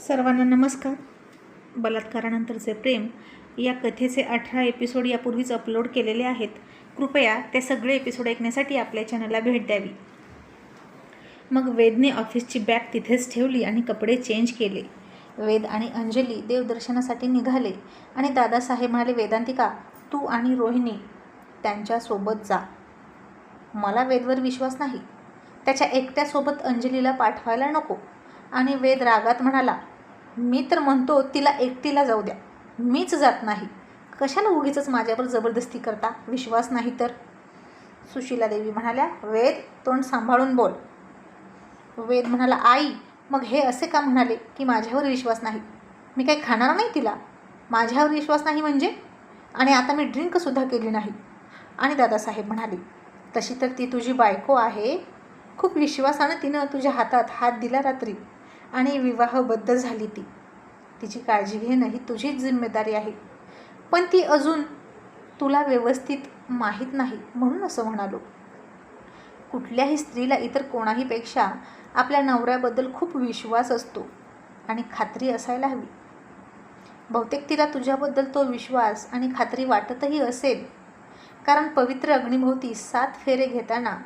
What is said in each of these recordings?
सर्वांना नमस्कार. बलात्कारानंतरचे प्रेम या कथेचे अठरा एपिसोड यापूर्वीच अपलोड केलेले आहेत. कृपया ते सगळे एपिसोड ऐकण्यासाठी आपल्या चॅनलला भेट द्यावी. मग वेदने ऑफिसची बॅग तिथेच ठेवली आणि कपडे चेंज केले. वेद आणि अंजली देवदर्शनासाठी निघाले आणि दादासाहेब म्हणाले वेदांतिका तू आणि रोहिणी त्यांच्यासोबत जा. मला वेदवर विश्वास नाही. त्याच्या एकट्यासोबत अंजलीला पाठवायला नको. आणि वेद रागात म्हणाला मी तर म्हणतो तिला एकटीला जाऊ द्या. मीच जात नाही. कशाला उगीच माझ्यावर जबरदस्ती करता? विश्वास नाही तर? सुशीला देवी म्हणाल्या वेद तोंड सांभाळून बोल. वेद म्हणाला आई मग हे असे का म्हणाले की माझ्यावर विश्वास नाही? मी काही खाणार नाही तिला? माझ्यावर विश्वास नाही म्हणजे? आणि आता मी ड्रिंकसुद्धा केली नाही. आणि दादासाहेब म्हणाले तशी तर ती तुझी बायको आहे. खूप विश्वासानं तिनं तुझ्या हातात हात दिला रात्री. आणि विवाहबद्ध झाली ती. तिची काळजी घेणं ही तुझीच जिम्मेदारी आहे. पण ती अजून तुला व्यवस्थित माहीत नाही म्हणून असं म्हणालो. कुठल्याही स्त्रीला इतर कोणाहीपेक्षा आपल्या नवऱ्याबद्दल खूप विश्वास असतो आणि खात्री असायला हवी. बहुतेक तिला तुझ्याबद्दल तो विश्वास आणि खात्री वाटतही असेल. कारण पवित्र अग्निभोवती सात फेरे घेताना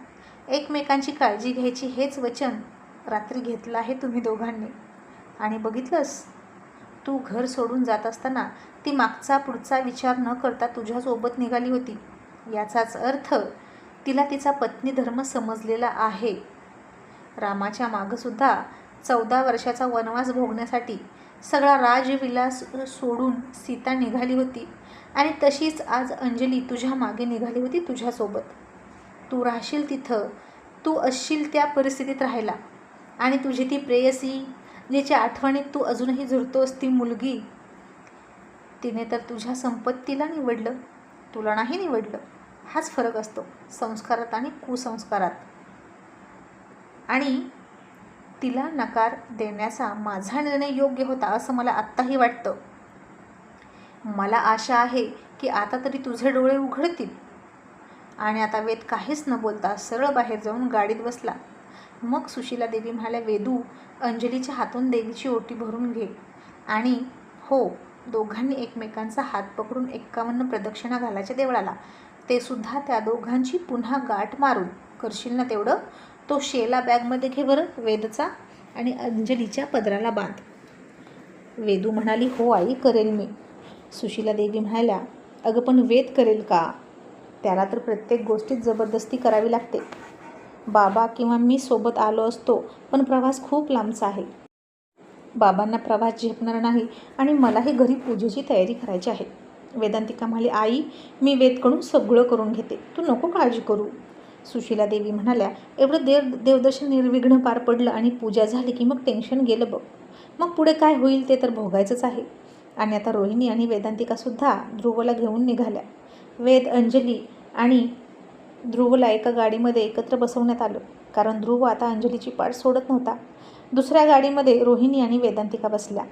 एकमेकांची काळजी घ्यायची हेच वचन रात्री घेतला आहे तुम्ही दोघांनी. आणि बघितलंस? तू घर सोडून जात असताना ती मागचा पुढचा विचार न करता तुझ्यासोबत निघाली होती. याचाच अर्थ तिला तिचा पत्नी धर्म समजलेला आहे. रामाच्या मागंसुद्धा चौदा वर्षाचा वनवास भोगण्यासाठी सगळा राजविलास सोडून सीता निघाली होती आणि तशीच आज अंजली तुझ्या मागे निघाली होती तुझ्यासोबत. तू राहशील तिथं. तू असशील त्या परिस्थितीत राहायला. आणि तुझी ती प्रेयसी जिच्या आठवणीत तू अजूनही झुरतोस ती मुलगी तिने तर तुझ्या संपत्तीला निवडलं तुला नाही निवडलं. हाच फरक असतो संस्कारात आणि कुसंस्कारात. आणि तिला नकार देण्याचा माझा निर्णय योग्य होता असं मला आत्ताही वाटतं. मला आशा आहे की आता तरी तुझे डोळे उघडतील. आणि आता वेद काहीच न बोलता सरळ बाहेर जाऊन गाडीत बसला. मग सुशीला देवी म्हणाल्या वेदू अंजलीच्या हातून देवीची ओटी भरून घे. आणि हो दोघांनी एकमेकांचा हात पकडून एक्कावन्न प्रदक्षिणा घालायच्या देवळाला. ते सुद्धा त्या दोघांची पुन्हा गाठ मारून. करशील ना तेवढं? तो शेला बॅगमध्ये घे बरं वेदचा आणि अंजलीच्या पदराला बांध. वेदू म्हणाली हो आई करेल मी. सुशीला देवी म्हणाल्या अगं पण वेद करेल का? त्याला तर प्रत्येक गोष्टीत जबरदस्ती करावी लागते. बाबा किंवा मी सोबत आलो असतो पण प्रवास खूप लांबचा आहे. बाबांना प्रवास झेपणार नाही आणि मलाही घरी पूजेची तयारी करायची आहे. वेदांतिका म्हणाली आई मी वेदकडून सगळं करून घेते. तू नको काळजी करू. सुशीला देवी म्हणाल्या एवढं देव देवदर्शन निर्विघ्न पार पडलं आणि पूजा झाली की मग टेन्शन गेलं बघ. मग पुढे काय होईल ते तर भोगायचंच आहे. आणि आता रोहिणी आणि वेदांतिकासुद्धा ध्रुवला घेऊन निघाल्या. वेद अंजली आणि ध्रुवला एका गाडीमध्ये एकत्र बसवण्यात आलं. कारण ध्रुव आता अंजलीची पाठ सोडत नव्हता. दुसऱ्या गाडीमध्ये रोहिणी आणि वेदांतिका बसल्या.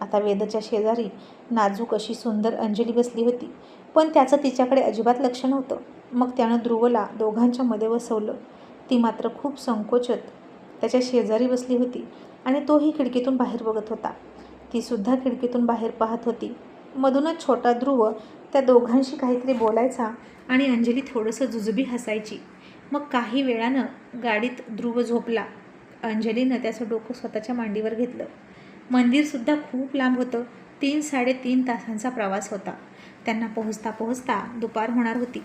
आता वेदच्या शेजारी नाजूक अशी सुंदर अंजली बसली होती. पण त्याचं तिच्याकडे अजिबात लक्ष नव्हतं. मग त्यानं ध्रुवला दोघांच्या मध्ये बसवलं ती मात्र खूप संकोचत त्याच्या शेजारी बसली होती आणि तोही खिडकीतून बाहेर बघत होता. तीसुद्धा खिडकीतून बाहेर पाहत होती. मधूनच छोटा ध्रुव त्या दोघांशी काहीतरी बोलायचा आणि अंजली थोडंसं जुजबी हसायची. मग काही वेळानं गाडीत ध्रुव झोपला. अंजलीनं त्याचं डोकं स्वतःच्या मांडीवर घेतलं. मंदिरसुद्धा खूप लांब होतं. तीन साडेतीन तासांचा प्रवास होता. त्यांना पोहोचता पोहोचता दुपार होणार होती.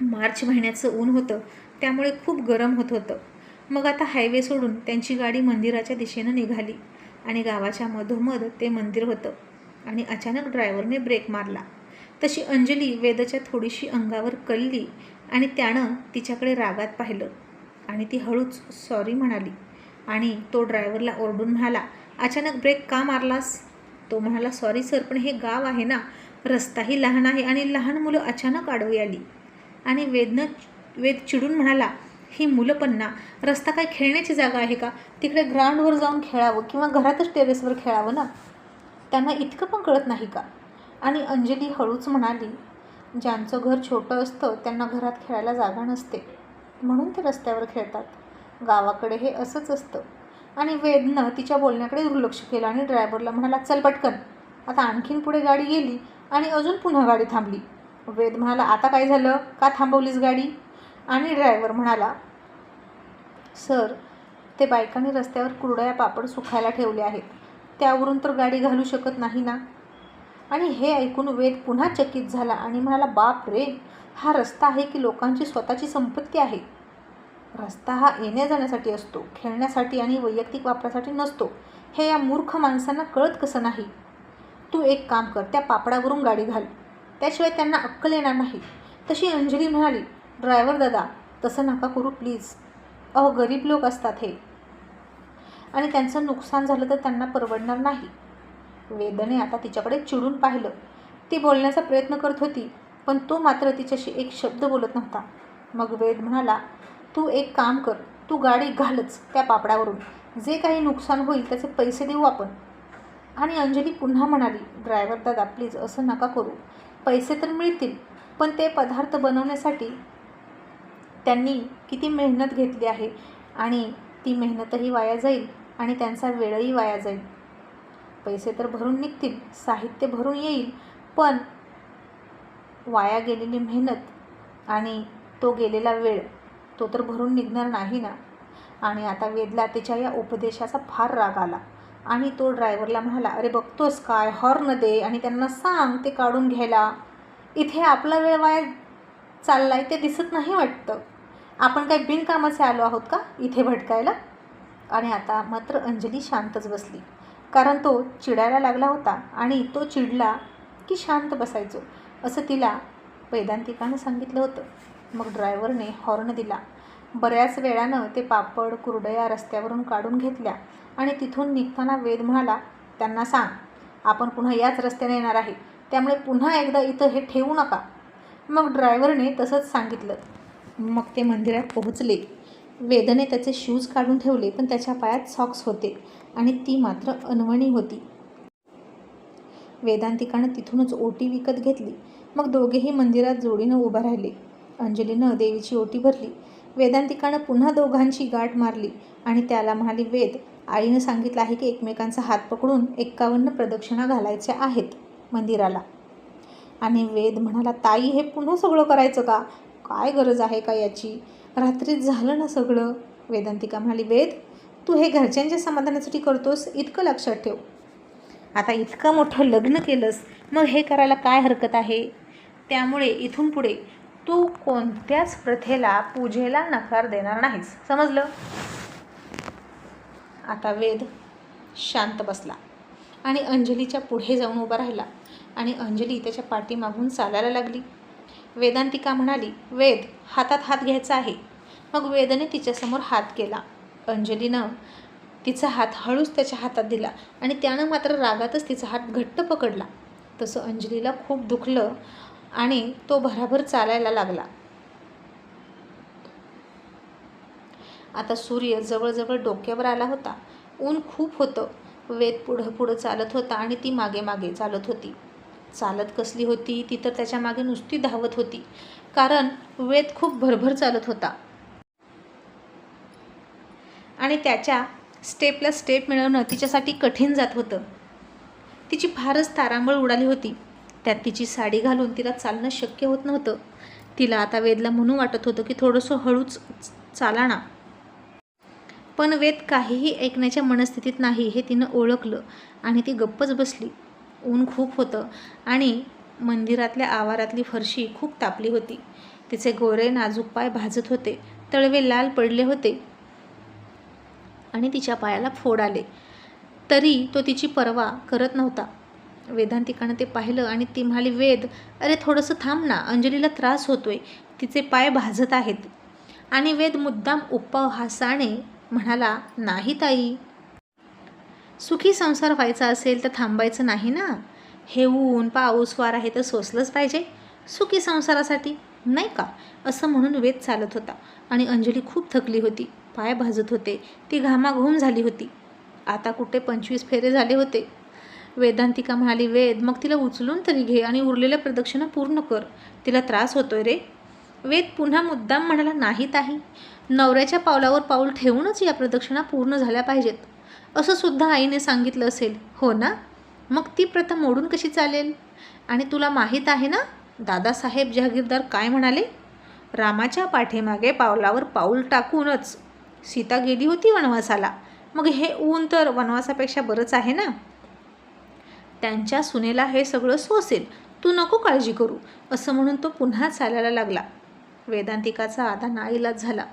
मार्च महिन्याचं ऊन होतं. त्यामुळे खूप गरम होत होतं. मग आता हायवे सोडून त्यांची गाडी मंदिराच्या दिशेनं निघाली आणि गावाच्या मधोमध ते मंदिर होतं. आणि अचानक ड्रायव्हरने ब्रेक मारला. तशी अंजली वेदच्या थोडीशी अंगावर कलली आणि त्यानं तिच्याकडे रागात पाहिलं. आणि ती हळूच सॉरी म्हणाली. आणि तो ड्रायव्हरला ओरडून म्हणाला अचानक ब्रेक का मारलास? तो म्हणाला सॉरी सर पण हे गाव आहे ना. रस्ताही लहान आहे आणि लहान मुलं अचानक आडवी आली. आणि वेदनं वेद चिडून म्हणाला ही मुलं पण ना रस्ता काय खेळण्याची जागा आहे का? तिकडे ग्राउंडवर जाऊन खेळावं किंवा घरातच टेरेसवर खेळावं ना? त्यांना इतकं पण कळत नाही का? आणि अंजली हळूच म्हणाली ज्यांचं घर छोटं असतं त्यांना घरात खेळायला जागा नसते. म्हणून ते रस्त्यावर खेळतात. गावाकडे हे असंच असतं. आणि वेदनं तिच्या बोलण्याकडे दुर्लक्ष केलं आणि ड्रायव्हरला म्हणाला चल पटकन. आता आणखीन पुढे गाडी गेली आणि अजून पुन्हा गाडी थांबली. वेद म्हणाला आता काय झालं? का थांबवलीस गाडी? आणि ड्रायव्हर म्हणाला सर ते बायकांनी रस्त्यावर कुरडया पापड सुखायला ठेवले आहेत. त्यावरून तर गाडी घालू शकत नाही ना? आणि हे ऐकून वेद पुन्हा चकित झाला आणि म्हणाला बाप रे हा रस्ता आहे की लोकांची स्वतःची संपत्ती आहे. रस्ता हा येण्या जाण्यासाठी असतो खेळण्यासाठी आणि वैयक्तिक वापरासाठी नसतो. हे या मूर्ख माणसांना कळत कसं नाही. तू एक काम कर त्या पापडावरून गाडी घाल. त्याशिवाय त्यांना अक्कल येणार नाही. तशी अंजली म्हणाली ड्रायव्हर दादा तसं नका करू प्लीज. अहो गरीब लोक असतात हे. आणि त्यांचं नुकसान झालं तर त्यांना परवडणार नाही. वेदने आता तिच्याकडे चिडून पाहिलं. ती बोलण्याचा प्रयत्न करत होती पण तो मात्र तिच्याशी एक शब्द बोलत नव्हता. मग वेद म्हणाला तू एक काम कर तू गाडी घालच त्या पापडावरून. जे काही नुकसान होईल त्याचे पैसे देऊ आपण. आणि अंजली पुन्हा म्हणाली ड्रायव्हर दादा प्लीज असं नका करू. पैसे तर मिळतील पण ते पदार्थ बनवण्यासाठी त्यांनी किती मेहनत घेतली आहे आणि ती मेहनतही वाया जाईल आणि त्यांचा वेळही वाया जाईल. पैसे तर भरून निघतील साहित्य भरून येईल पण वाया गेलेली मेहनत आणि तो गेलेला वेळ तो तर भरून निघणार नाही ना. आणि आता वेदला त्याच्या या उपदेशाचा फार राग आला आणि तो ड्रायव्हरला म्हणाला अरे बघतोस काय? हॉर्न दे आणि त्यांना सांग ते काढून घ्यायला. इथे आपला वेळ वाया चाललाय ते दिसत नाही वाटतं. आपण काय बिनकामाचे आलो आहोत का? इथे भटकायला आणि आता मात्र अंजली शांतच बसली. कारण तो चिडायला लागला होता आणि तो चिडला की शांत बसायचो असं तिला वेदांतिकानं सांगितलं होतं. मग ड्रायव्हरने हॉर्न दिला. बऱ्याच वेळानं ते पापड कुरडया रस्त्यावरून काढून घेतल्या आणि तिथून निघताना वेद म्हणाला त्यांना सांग आपण पुन्हा याच रस्त्याने येणार आहे. त्यामुळे पुन्हा एकदा इथं हे ठेवू नका. मग ड्रायव्हरने तसंच सांगितलं. मग ते मंदिरात पोहोचले. वेदने त्याचे शूज काढून ठेवले पण त्याच्या पायात सॉक्स होते आणि ती मात्र अनवणी होती. वेदांतिकानं तिथूनच ओटी विकत घेतली. मग दोघेही मंदिरात जोडीनं उभं राहिले. अंजलीनं देवीची ओटी भरली. वेदांतिकानं पुन्हा दोघांची गाठ मारली आणि त्याला म्हणाली वेद आईनं सांगितलं आहे की एकमेकांचा हात पकडून एक्कावन्न प्रदक्षिणा घालायच्या आहेत मंदिराला. आणि वेद म्हणाला ताई हे पुन्हा सगळं करायचं का? काय गरज आहे का याची? रात्रीच झालं ना सगळं? वेदांतिका म्हणाली वेद तू हे घरच्यांच्या समाधानासाठी करतोस इतकं लक्षात ठेव. आता इतकं मोठं लग्न केलंस मग हे करायला काय हरकत आहे? त्यामुळे इथून पुढे तू कोणत्याच प्रथेला पूजेला नकार देणार नाहीस. समजलं? आता वेद शांत बसला आणि अंजलीच्या पुढे जाऊन उभा राहिला आणि अंजली त्याच्या पाठीमागून चालायला लागली. वेदांतिका म्हणाली वेद हातात हात घ्यायचा आहे. मग वेदने तिच्यासमोर हात केला. अंजलीनं तिचा हात हळूच त्याच्या हातात दिला आणि त्यानं मात्र रागातच तिचा हात घट्ट पकडला. तसं अंजलीला खूप दुखलं आणि तो भराभर चालायला लागला. आता सूर्य जवळजवळ डोक्यावर आला होता. ऊन खूप होतं. वेद पुढं पुढं चालत होता आणि ती मागे मागे चालत होती. चालत कसली होती ती तर त्याच्यामागे नुसती धावत होती. कारण वेद खूप भरभर चालत होता. आणि त्याच्या स्टेपला स्टेप मिळवणं तिच्यासाठी कठीण जात होतं. तिची फारच तारांबळ उडाली होती. त्यात तिची साडी घालून तिला चालणं शक्य होत नव्हतं. तिला आता वेदला म्हणून वाटत होतं की थोडंसं हळूच चालाणा. पण वेद काहीही ऐकण्याच्या मनस्थितीत नाही हे तिनं ओळखलं आणि ती गप्पच बसली. ऊन खूप होतं आणि मंदिरातल्या आवारातली फरशी खूप तापली होती. तिचे गोरे नाजूक पाय भाजत होते तळवे लाल पडले होते आणि तिच्या पायाला फोड आले. तरी तो तिची पर्वा करत नव्हता. वेदांतिकानं ते पाहिलं आणि ती म्हणाली वेद अरे थोडंसं थांब ना अंजलीला त्रास होतोय तिचे पाय भाजत आहेत. आणि वेद मुद्दाम उपहासाने म्हणाला नाही ताई सुखी संसार व्हायचा असेल तर थांबायचं नाही ना? हे ऊन पाऊस वार आहे तर सोसलंच पाहिजे. सुखी संसारासाठी नाही का? असं म्हणून वेद चालत होता. आणि अंजली खूप थकली होती. पाय भाजत होते. ती घामाघूम झाली होती. आता कुठे पंचवीस फेरे झाले होते. वेदांतिका म्हणाली वेद मग तिला उचलून तरी घे आणि उरलेल्या प्रदक्षिणा पूर्ण कर. तिला त्रास होतोय रे. वेद पुन्हा मुद्दाम म्हणाला नाही ताही नवऱ्याच्या पावलावर पाऊल ठेवूनच या प्रदक्षिणा पूर्ण झाल्या पाहिजेत. असं सुद्धा आईने सांगितलं असेल. हो ना? मग ती प्रथा मोडून कशी चालेल? आणि तुला माहीत आहे ना दादासाहेब जहागीरदार काय म्हणाले? रामाच्या पाठीमागे पावलावर पाऊल टाकूनच सीता गेली होती वनवासाला. मग हे ऊन तर वनवासापेक्षा बरंच आहे ना? त्यांच्या सुनेला हे सगळं सोसेल. तू नको काळजी करू. असं म्हणून तो पुन्हा चालायला लागला. वेदांतिकाचा आता नाईलाज झाला.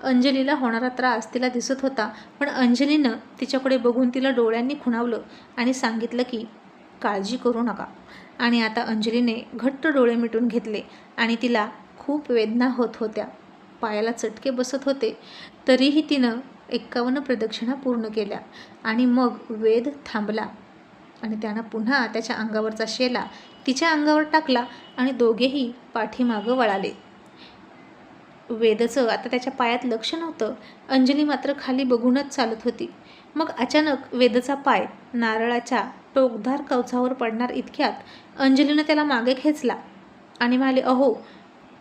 अंजलीला होणारा त्रास तिला दिसत होता पण अंजलीनं तिच्याकडे बघून तिला डोळ्यांनी खुणावलं आणि सांगितलं की काळजी करू नका. आणि आता अंजलीने घट्ट डोळे मिटून घेतले आणि तिला खूप वेदना होत होत्या. पायाला चटके बसत होते. तरीही तिनं एक्कावन्न प्रदक्षिणा पूर्ण केल्या आणि मग वेद थांबला आणि त्यानं पुन्हा त्याच्या अंगावरचा शेला तिच्या अंगावर टाकला आणि दोघेही पाठीमागं वळाले. वेदचं आता त्याच्या पायात लक्ष नव्हतं. अंजली मात्र खाली बघूनच चालत होती. मग अचानक वेदचा पाय नारळाच्या टोकदार कवचावर पडणार इतक्यात अंजलीनं त्याला मागे खेचला आणि म्हणाले अहो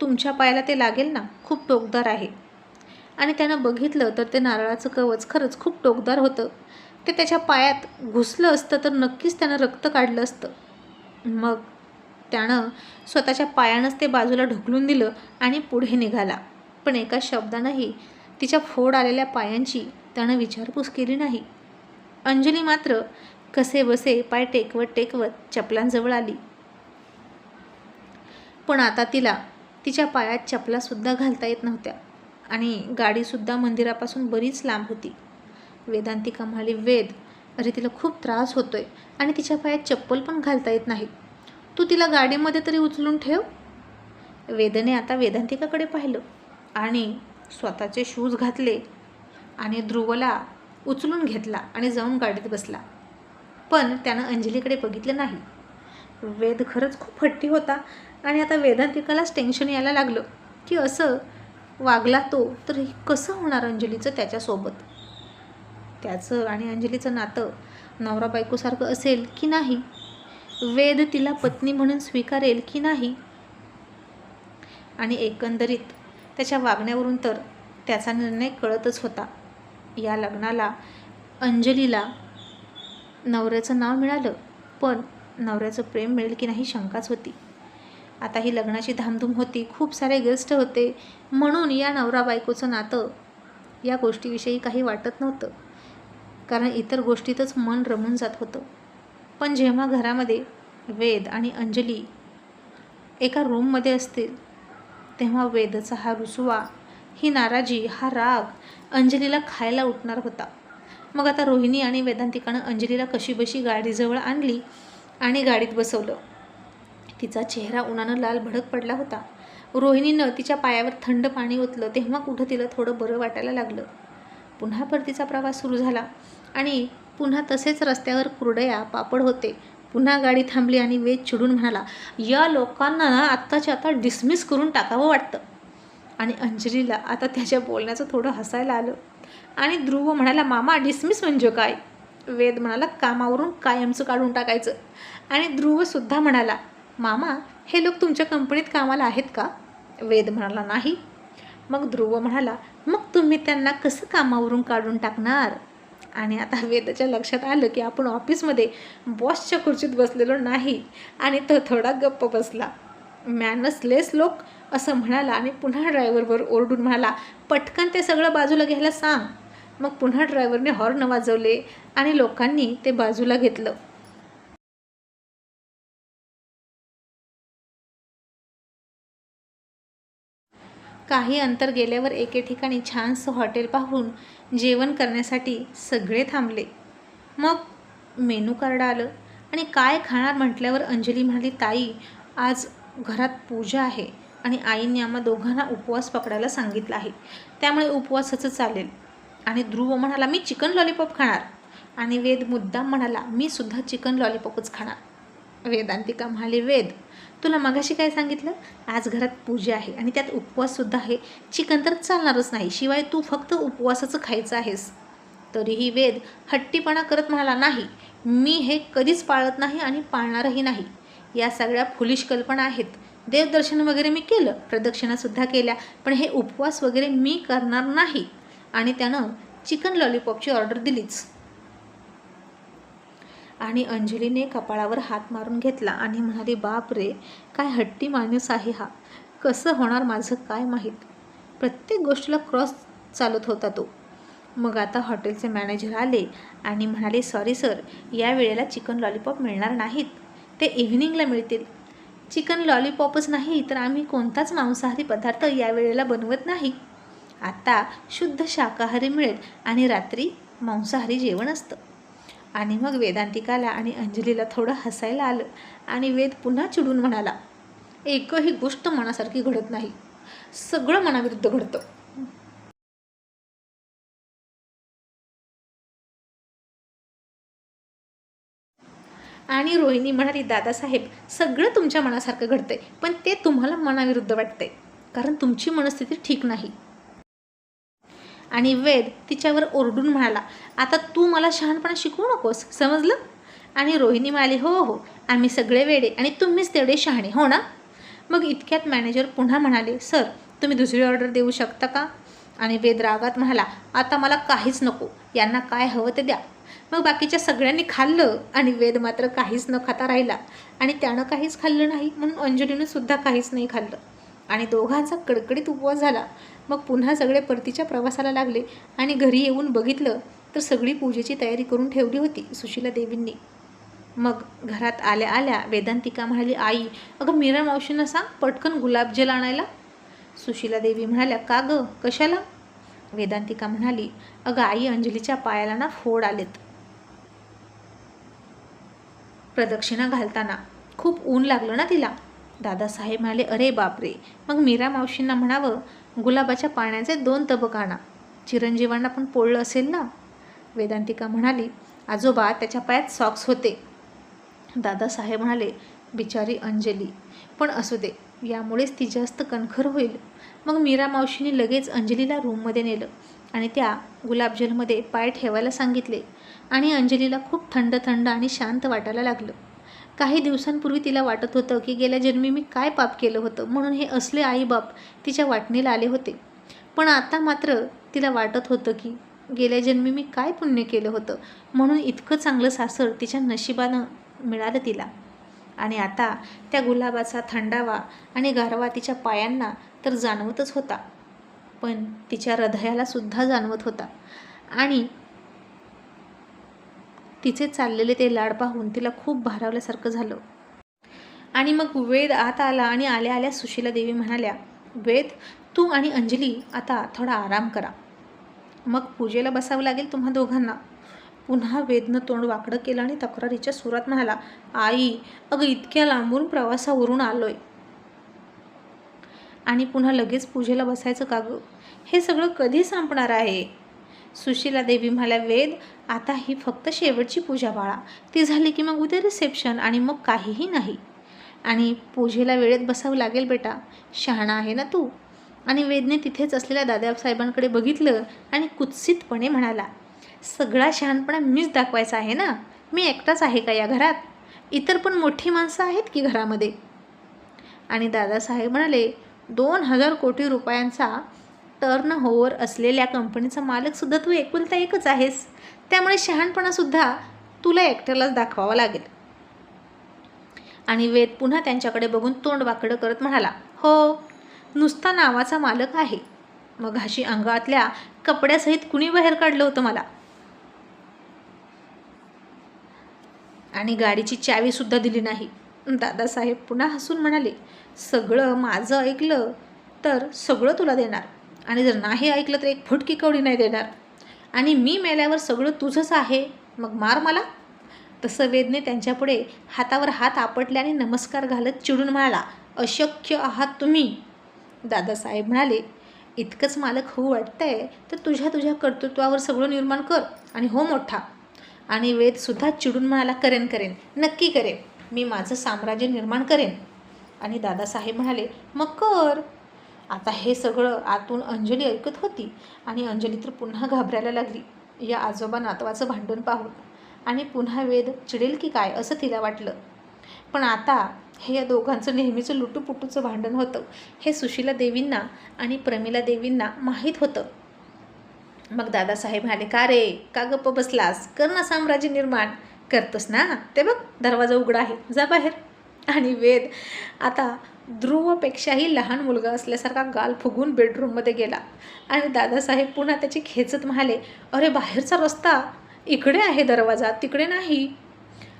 तुमच्या पायाला ते लागेल ना? खूप टोकदार आहे. आणि त्यानं बघितलं तर ते नारळाचं कवच खरंच खूप टोकदार होतं. ते त्याच्या पायात घुसलं असतं तर नक्कीच त्यानं रक्त काढलं असतं. मग त्यानं स्वतःच्या पायानंच ते बाजूला ढकलून दिलं आणि पुढे निघाला. पण एका शब्दानंही तिच्या फोड आलेल्या पायांची त्यानं विचारपूस केली नाही. अंजली मात्र कसे बसे पाय टेकवत टेकवत चपलांजवळ आली. पण आता तिला तिच्या पायात चपलासुद्धा घालता येत नव्हत्या आणि गाडीसुद्धा मंदिरापासून बरीच लांब होती. वेदांतिका म्हणाली वेद अरे तिला खूप त्रास होतोय आणि तिच्या पायात चप्पल पण घालता येत नाही. तू तिला गाडीमध्ये तरी उचलून ठेव. वेदने आता वेदांतिकाकडे पाहिलं. आणि स्वतःचे शूज घातले आणि ध्रुवला उचलून घेतला आणि जाऊन गाडीत बसला. पण त्यानं अंजलीकडे बघितलं नाही. वेद खरंच खूप हट्टी होता आणि आता वेदांतिकालाच टेन्शन यायला लागलं की असं वागला तो तर हे कसं होणार अंजलीचं त्याच्यासोबत? त्याचं आणि अंजलीचं नातं नवरा बायकोसारखं असेल की नाही? वेद तिला पत्नी म्हणून स्वीकारेल की नाही? आणि एकंदरीत त्याच्या वागण्यावरून तर त्याचा निर्णय कळतच होता. या लग्नाला अंजलीला नवऱ्याचं नाव मिळालं पण नवऱ्याचं प्रेम मिळेल की नाही शंकाच होती. आता ही लग्नाची धामधूम होती खूप सारे गेस्ट होते म्हणून या नवरा बायकोचं नातं या गोष्टीविषयी काही वाटत नव्हतं. कारण इतर गोष्टीतच मन रमून जात होतं. पण जेव्हा घरामध्ये वेद आणि अंजली एका रूममध्ये असतील तेव्हा वेदचा हा रुसवा ही नाराजी हा राग अंजलीला खायला उठणार होता. मग आता रोहिणी आणि वेदांतिकानं अंजलीला कशीबशी गाडीजवळ आणली आणि गाडीत बसवलं. तिचा चेहरा उन्हानं लाल भडक पडला होता. रोहिणीनं तिच्या पायावर थंड पाणी ओतलं तेव्हा कुठं तिला थोडं बरं वाटायला लागलं. पुन्हा परतीचा प्रवास सुरू झाला आणि पुन्हा तसेच रस्त्यावर कुरडया पापड होते पुन्हा गाडी थांबली आणि वेद चिडून म्हणाला या लोकांना ना आत्ताच्या आता डिसमिस करून टाकावं वाटतं. आणि अंजलीला आता त्याच्या बोलण्याचं थोडं हसायला आलं. आणि ध्रुव म्हणाला मामा डिसमिस म्हणजे काय? वेद म्हणाला कामावरून कायमचं काढून टाकायचं. आणि ध्रुवसुद्धा म्हणाला मामा हे लोक तुमच्या कंपनीत कामाला आहेत का? वेद म्हणाला नाही. मग ध्रुव म्हणाला मग तुम्ही त्यांना कसं कामावरून काढून टाकणार? आणि आता वेदाच्या लक्षात आलं की आपण ऑफिसमध्ये बॉसच्या खुर्चीत बसलेलो नाही आणि तो थोडा गप्प बसला. मॅनसलेस लोक असं म्हणाला आणि पुन्हा ड्रायव्हरवर ओरडून म्हणाला पटकन ते सगळं बाजूला घ्यायला सांग. मग पुन्हा ड्रायव्हरने हॉर्न वाजवले आणि लोकांनी ते बाजूला घेतलं. काही अंतर गेल्यावर एके ठिकाणी छानसं हॉटेल पाहून जेवण करण्यासाठी सगळे थांबले. मग मेनू कार्ड आलं आणि काय खाणार म्हटल्यावर अंजली म्हणाली ताई आज घरात पूजा आहे आणि आईने आम्हा दोघांना उपवास पकडायला सांगितलं आहे. त्यामुळे उपवासाचं चालेल. आणि ध्रुव म्हणाला मी चिकन लॉलीपॉप खाणार. आणि वेद मुद्दाम म्हणाला मी सुद्धा चिकन लॉलीपॉपच खाणार. वेदांतिका म्हणाली वेद तुला मगाशी काय सांगितलं? आज घरात पूजा आहे आणि त्यात उपवाससुद्धा आहे. चिकन तर चालणारच नाही शिवाय तू फक्त उपवासाचं खायचं आहेस. तरीही वेद हट्टीपणा करत म्हणाला नाही मी हे कधीच पाळत नाही आणि पाळणारही नाही. या सगळ्या फुलिश कल्पना आहेत. देवदर्शन वगैरे मी केलं प्रदक्षिणासुद्धा केल्या पण हे उपवास वगैरे मी करणार नाही. आणि त्यानं चिकन लॉलीपॉपची ऑर्डर दिलीच. आणि अंजलीने कपाळावर हात मारून घेतला आणि म्हणाली बाप रे काय हट्टी माणूस आहे हा. कसं होणार माझं काय माहीत? प्रत्येक गोष्टीला क्रॉस चालत होता तो. मग आता हॉटेलचे मॅनेजर आले आणि म्हणाले सॉरी सर या वेळेला चिकन लॉलीपॉप मिळणार नाहीत. ते इव्हिनिंगला मिळतील. चिकन लॉलीपॉपच नाही तर आम्ही कोणताच मांसाहारी पदार्थ या वेळेला बनवत नाही. आता शुद्ध शाकाहारी मिळेल आणि रात्री मांसाहारी जेवण असतं. आणि मग वेदांतिकाला आणि अंजलीला थोडं हसायला आलं आणि वेद पुन्हा चिडून म्हणाला एकही गोष्ट मनासारखी घडत नाही. सगळं मनाविरुद्ध घडतं. आणि रोहिणी म्हणाली दादासाहेब सगळं तुमच्या मनासारखं घडतंय पण ते तुम्हाला मनाविरुद्ध वाटतंय कारण तुमची मनस्थिती ठीक नाही. आणि वेद तिच्यावर ओरडून म्हणाला आता तू मला शहाणपणा शिकवू नकोस समजलं? आणि रोहिणी म्हणाली हो हो आम्ही सगळे वेडे आणि तुम्हीच तेवढे शहाणे हो ना? मग इतक्यात मॅनेजर पुन्हा म्हणाले सर तुम्ही दुसरी ऑर्डर देऊ शकता का? आणि वेद रागात म्हणाला आता मला काहीच नको यांना काय हवं ते द्या. मग बाकीच्या सगळ्यांनी खाल्लं आणि वेद मात्र काहीच न खाता राहिला आणि त्यानं काहीच खाल्लं नाही म्हणून अंजलीनं सुद्धा काहीच नाही खाल्लं आणि दोघांचा कडकडीत उपवास झाला. मग पुन्हा सगळे परतीच्या प्रवासाला लागले आणि घरी येऊन बघितलं तर सगळी पूजेची तयारी करून ठेवली होती सुशीला देवींनी. मग घरात आल्या आल्या वेदांतिका म्हणाली आई अगं मीरा मावशींना सांग पटकन गुलाबजल आणायला. सुशीला देवी म्हणाल्या का गं? कशाला? वेदांतिका म्हणाली अगं आई अंजलीच्या पायाला ना फोड आलेत. प्रदक्षिणा घालताना खूप ऊन लागलं ना तिला. दादासाहेब म्हणाले अरे बापरे. मग मीरा मावशींना म्हणावं गुलाबाच्या पाण्याचे दोन तबक आणा. चिरंजीवांना पण पोळलं असेल ना? वेदांतिका म्हणाली आजोबा त्याच्या पायात सॉक्स होते. दादासाहेब म्हणाले बिचारी अंजली. पण असू दे यामुळेच ती जास्त कणखर होईल. मग मीरा मावशीने लगेच अंजलीला रूममध्ये नेलं आणि त्या गुलाबजलमध्ये पाय ठेवायला सांगितले आणि अंजलीला खूप थंड थंड आणि शांत वाटायला लागलं. काही दिवसांपूर्वी तिला वाटत होतं की गेल्या जन्मी मी काय पाप केलं होतं म्हणून हे असले आईबाप तिच्या वाटणीला आले होते. पण आता मात्र तिला वाटत होतं की गेल्या जन्मी मी काय पुण्य केलं होतं म्हणून इतकं चांगलं सासर तिच्या नशिबानं मिळालं तिला. आणि आता त्या गुलाबाचा थंडावा आणि गारवा तिच्या पायांना तर जाणवतच होता. पण तिच्या हृदयाला सुद्धा जाणवत होता. आणि तिचे चाललेले ते लाड पाहून तिला खूप भारावल्यासारखं झालं. आणि मग वेद आत आला आणि आल्या आल्या सुशीला देवी म्हणाल्या वेद तू आणि अंजली आता थोडा आराम करा. मग पूजेला बसावं लागेल तुम्हा दोघांना. पुन्हा वेदनं तोंड वाकडं केलं आणि तक्रारीच्या सुरात म्हणाला आई अगं इतक्या लांबून प्रवासावरून आलोय. आणि पुन्हा लगेच पूजेला बसायचं का गं? हे सगळं कधी संपणार आहे? सुशीला देवी म्हणाल्या वेद आता ही फक्त शेवटची पूजा बाळा. ती झाली की मग उद्या रिसेप्शन आणि मग काहीही नाही. आणि पूजेला वेळेत बसावं लागेल बेटा. शहाणा आहे ना तू? आणि वेदने तिथेच असलेल्या दादासाहेबांकडे बघितलं आणि कुत्सितपणे म्हणाला सगळा शहाणपणा मीच दाखवायचा आहे ना? मी एकटाच आहे का या घरात? इतर पण मोठी माणसं आहेत की घरामध्ये? आणि दादासाहेब म्हणाले दोन हजार कोटी रुपयांचा टर्न ओव्हर असलेल्या कंपनीचा मालकसुद्धा तू एकुलता एकच आहेस. त्यामुळे शहाणपणासुद्धा तुला एकट्यालाच दाखवावा लागेल. आणि वेद पुन्हा त्यांच्याकडे बघून तोंड वाकडं करत म्हणाला हो नुसता नावाचा मालक आहे. मग अशी अंगातल्या कपड्यासहित कुणी बाहेर काढलं होतं मला? आणि गाडीची चावीसुद्धा दिली नाही. दादासाहेब पुन्हा हसून म्हणाले सगळं माझं ऐकलं तर सगळं तुला देणार. आणि जर नाही ऐकलं तर एक फुटकी कवडी नाही देणार. आणि मी मेल्यावर सगळं तुझंच आहे. मग मार मला. तसं वेदने त्यांच्यापुढे हातावर हात आपटले आणि नमस्कार घालत चिडून म्हणाला अशक्य आहात तुम्ही. दादासाहेब म्हणाले इतकंच मालक होऊ वाटतंय तर तुझ्या तुझ्या कर्तृत्वावर सगळं निर्माण कर आणि हो मोठा. आणि वेदसुद्धा चिडून म्हणाला करेन करेन. नक्की करेन. मी माझं साम्राज्य निर्माण करेन. आणि दादासाहेब म्हणाले मग कर. आता हे सगळं आतून अंजली ऐकत होती आणि अंजली तर पुन्हा घाबरायला लागली. या आजोबा नातवाचं भांडण पाहून. आणि पुन्हा वेद चिडेल की काय असं तिला वाटलं. पण आता हे या दोघांचं नेहमीचं लुटूपुटूचं भांडण होतं. हे सुशीला देवींना आणि प्रमिला देवींना माहीत होतं. मग दादासाहेब म्हणाले का रे? का गप्प बसलास? कर ना साम्राज्य निर्माण. करतोस ना? ते बघ दरवाजा उघडा आहे. जा बाहेर. आणि वेद आता ध्रुवपेक्षाही लहान मुलगा असल्यासारखा गाल फुगून बेडरूममध्ये गेला. आणि दादासाहेब पुन्हा त्याची खेचत म्हणाले अरे बाहेरचा रस्ता? इकडे आहे दरवाजा तिकडे नाही.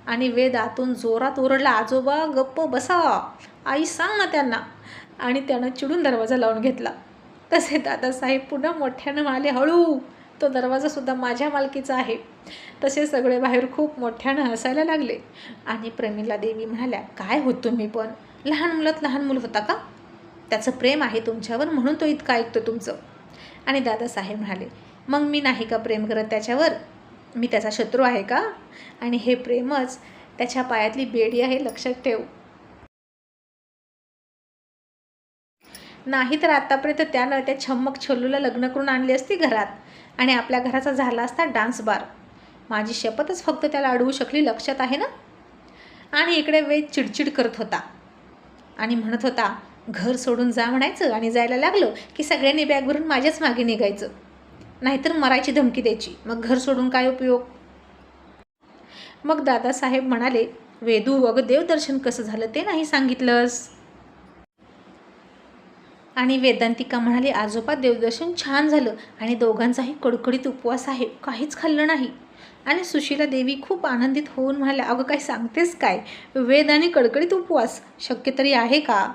आणि वेद आतून जोरात ओरडला आजोबा गप्प बसा. आई सांग ना त्यांना. आणि त्यानं चिडून दरवाजा लावून घेतला. तसे दादासाहेब पुन्हा मोठ्यानं म्हणाले हळू तो दरवाजासुद्धा माझ्या मालकीचा आहे. तसे सगळे बाहेर खूप मोठ्यानं हसायला लागले. आणि प्रमिला देवी म्हणाल्या काय होत तुम्ही पण? लहान मुलात लहान मुलं होता का? त्याचं प्रेम आहे तुमच्यावर म्हणून तो इतका ऐकतो तुमचं. आणि दादासाहेब म्हणाले मग मी नाही का प्रेम करत त्याच्यावर? मी त्याचा शत्रू आहे का? आणि हे प्रेमच त्याच्या पायातली बेडी आहे लक्षात ठेव. नाही तर आत्तापर्यंत त्यानं त्या छम्मक छोलूला लग्न करून आणली असती घरात. आणि आपल्या घराचा झाला असता डान्स बार. माझी शपथच फक्त त्याला अडवू शकली लक्षात आहे ना? आणि इकडे वेद चिडचिड करत होता. आणि म्हणत होता घर सोडून जा म्हणायचं. आणि जायला लागलं की सगळ्यांनी बॅग भरून माझ्याच मागे निघायचं. नाहीतर मरायची धमकी द्यायची. मग घर सोडून काय उपयोग? मग दादासाहेब म्हणाले वेदू अगं देवदर्शन कसं झालं ते नाही सांगितलंस. आणि वेदांतिका म्हणाली आजोबा देवदर्शन छान झालं आणि दोघांचाही कडकडीत उपवास आहे. काहीच खाल्लं नाही. आणि सुशीला देवी खूप आनंदित होऊन म्हणाल्या अगं काय सांगतेस काय? वेद आणि कडकडीत उपवास शक्य तरी आहे का?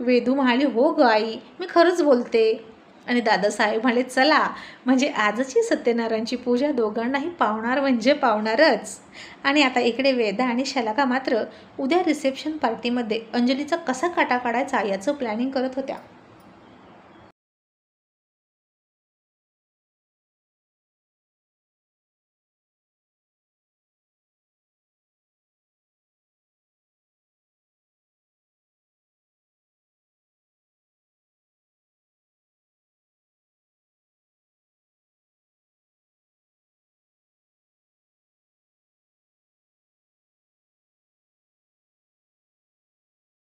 वेदू म्हणाली हो ग आई मी खरंच बोलते. आणि दादासाहेब म्हणाले चला म्हणजे आजची सत्यनारायणची पूजा दोघांनाही पावणार म्हणजे पावणारच. आणि आता इकडे वेदा आणि शलाका मात्र उद्या रिसेप्शन पार्टीमध्ये अंजलीचा कसा काटा काढायचा याचं प्लॅनिंग करत होत्या.